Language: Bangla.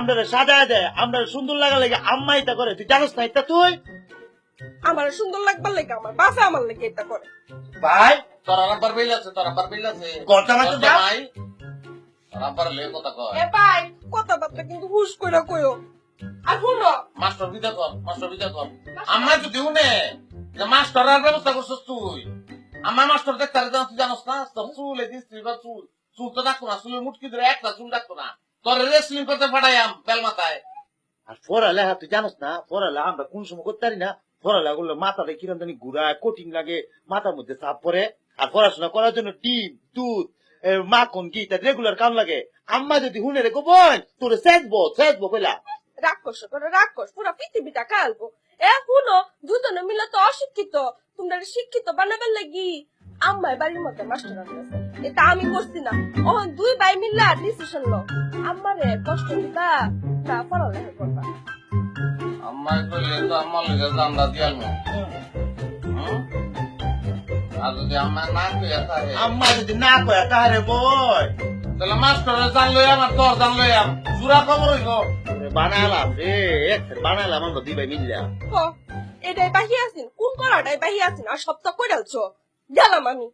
আমরা সাজায় দেয় আমরা সুন্দর লাগা লাগে আম্মা এটা করে। তুই জানোস না এটা তুই? আমার সুন্দর লাগবার লেগে আমার বাসা আমার লেগে এটা করে। ভাই? তোর আব্বার বিল আছে তোর আব্বার বিল আছে। কথা তোর যা। তোর আব্বার লে কথা কয়। এ ভাই কথাবার্তা কিন্তু হুশ করে কইও। আর শুনো। মাস্টার বিদা কর মাস্টার বিদা কর। আমার যদি উনে যে মাস্টারের ব্যবস্থা করছিস তুই। আমার মাস্টার দেখতে পারে তুই জানোস না? চুল এই স্ত্রী বা চুল। চুল তো ডাকতো না চুলের মুটকি ধরে একটা চুল ডাকতো না। তোর রেসলিং করতে পাঠাইয়াম বেল আর পড়ালেখা তুই জানোস না পড়ালেখা আমরা কোন সময় করতে পারি না পড়ালেখা করলে মাথাটা কিরম জানি ঘুরায় কঠিন লাগে মাথার মধ্যে চাপ পড়ে। আর পড়াশোনা করার জন্য ডিম দুধ মাখন রেগুলার কাম লাগে। আম্মা যদি হুনে রেখো বোন তোরে সেচবো সেচবো কইলা। রাক্ষস করে রাক্ষস পুরা পৃথিবীটা কালবো। এ দুজনে মিলে তো অশিক্ষিত তোমরা শিক্ষিত বানাবার লাগি। আম্মাই বাড়ির মধ্যে মাস্টার আনতেছে এটা আমি করছি না। ও দুই ভাই মিল্লা ডিসিশন লো আম্মারে কষ্ট দিবা তা পড়ালেখা করবা। আমার কইলে তো আমার লেগে দিয়াল আর যদি আমার না কইয়া আম্মা যদি না কয়া তাহারে বই তাহলে মাস্টারের জান লইয়াম আর তোর জান লইয়াম জুরা খবর হইব। বানালাম রে এক বানালাম আমরা দুই ভাই মিললা এটাই বাহি আছেন কোন করাটাই বাহি আছেন আর সপ্তাহ করে আলছো গেলাম আমি